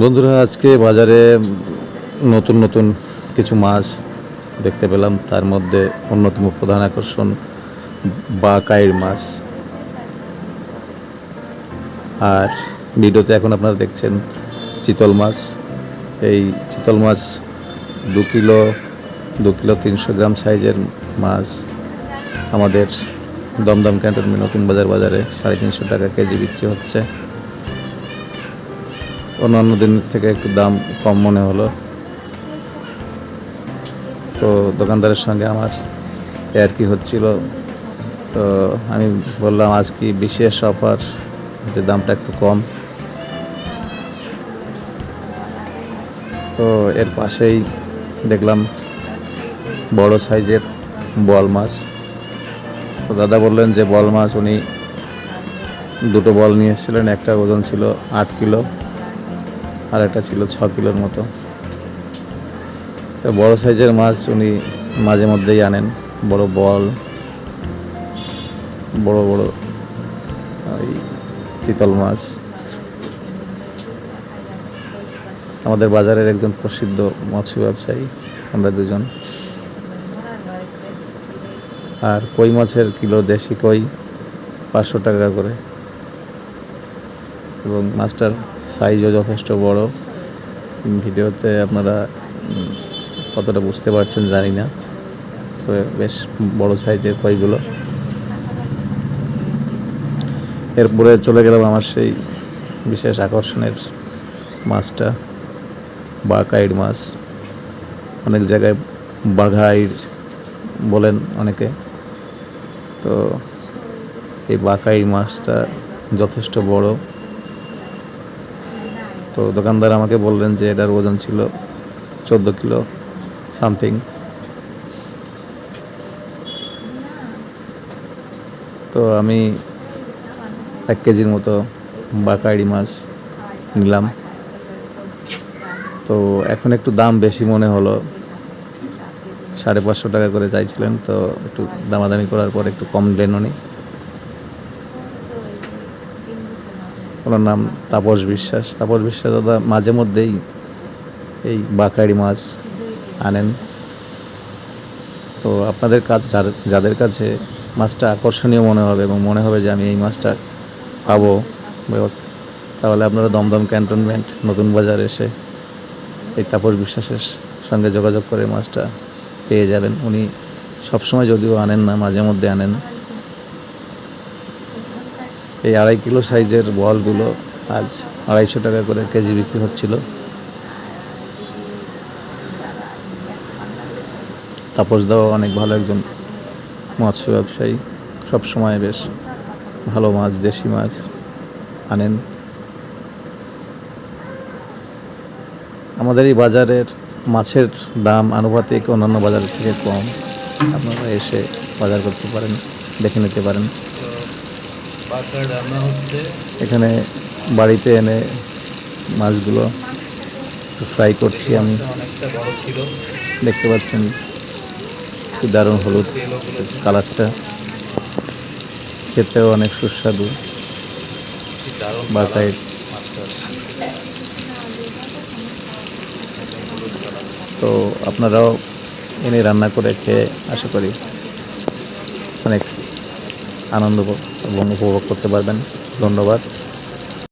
বন্ধুরা, আজকে বাজারে নতুন নতুন কিছু মাছ দেখতে পেলাম। তার মধ্যে অন্যতম প্রধান আকর্ষণ বা কাইর মাছ। আর ভিডিওতে এখন আপনারা দেখছেন চিতল মাছ। এই চিতল মাছ দু কিলো দু কিলো তিনশো গ্রাম সাইজের মাছ। আমাদের দমদম ক্যান্টনমেন্ট নতুন বাজার বাজারে সাড়ে তিনশো টাকা কেজি বিক্রি হচ্ছে। অন্যান্য দিনের থেকে একটু দাম কম মনে হলো। তো দোকানদারের সঙ্গে আমার আর কি হচ্ছিল, তো আমি বললাম, আজ কি বিশেষ অফার, যে দামটা একটু কম? তো এর পাশেই দেখলাম বড় সাইজের বল মাছ। তো দাদা বললেন যে বল মাছ উনি দুটো বল নিয়ে এসেছিলেন, একটা ওজন ছিল আট কিলো। আর একটা ছিল ছ কিলোর মতো। বড় সাইজের মাছ উনি মাঝে মধ্যেই আনেন। বড় বল, বড় বড়, ওই চিতল মাছ। আমাদের বাজারের একজন প্রসিদ্ধ মৎস্য ব্যবসায়ী, আমরা দুজন। আর কই মাছের কিলো দেশি কই পাঁচশো টাকা করে। এবং মাছটার সাইজও যথেষ্ট বড়। ভিডিওতে আপনারা কতটা বুঝতে পারছেন জানি না। তো বেশ বড় সাইজের কইগুলো এরপরে চলে গেলাম আমার সেই বিশেষ আকর্ষণের মাছটা বাকাইড মাছ। অনেক জায়গায় বাঘাইড বলেন অনেকে। তো এই বাকাই মাছটা যথেষ্ট বড়। তো দোকানদার আমাকে বললেন যে এটার ওজন ছিল চোদ্দ কিলো সামথিং। তো আমি এক কেজির মতো বাকাইড়ি মাছ নিলাম। তো এখন একটু দাম বেশি মনে হলো। সাড়ে পাঁচশো টাকা করে চাইছিলেন, তো একটু দামাদামি করার পর একটু কম নিলেন উনি ওনার নাম তাপস বিশ্বাস। তাপস বিশ্বাস দাদা মাঝে মধ্যেই এই বাকারি মাছ আনেন। তো আপনাদের কাজ যাদের কাছে মাছটা আকর্ষণীয় মনে হবে এবং মনে হবে যে আমি এই মাছটা পাবো তাহলে আপনারা দমদম ক্যান্টনমেন্ট, নতুন বাজার এসে এই তাপস বিশ্বাসের সঙ্গে যোগাযোগ করে মাছটা পেয়ে যাবেন। উনি সবসময় যদিও আনেন না, মাঝে মধ্যে আনেন। এই আড়াই কিলো সাইজের বলগুলো আজ আড়াইশো টাকা করে কেজি বিক্রি হচ্ছিল। তাপস দাও অনেক ভালো একজন মৎস্য ব্যবসায়ী সবসময় বেশ ভালো মাছ, দেশি মাছ আনেন। আমাদের এই বাজারের মাছের দাম আনুপাতিক অন্যান্য বাজারের থেকে কম। আপনারা এসে বাজার করতে পারেন, দেখে নিতে পারেন। এখানে বাড়িতে এনে মাছগুলো ফ্রাই করছি আমি। দেখতে পাচ্ছেন দারুণ হলুদ কালারটা। খেতেও অনেক সুস্বাদু। মাছটার তো আপনারাও এনে রান্না করে খেয়ে আশা করি অনেক আনন্দ এবং উপভোগ করতে পারবেন। ধন্যবাদ।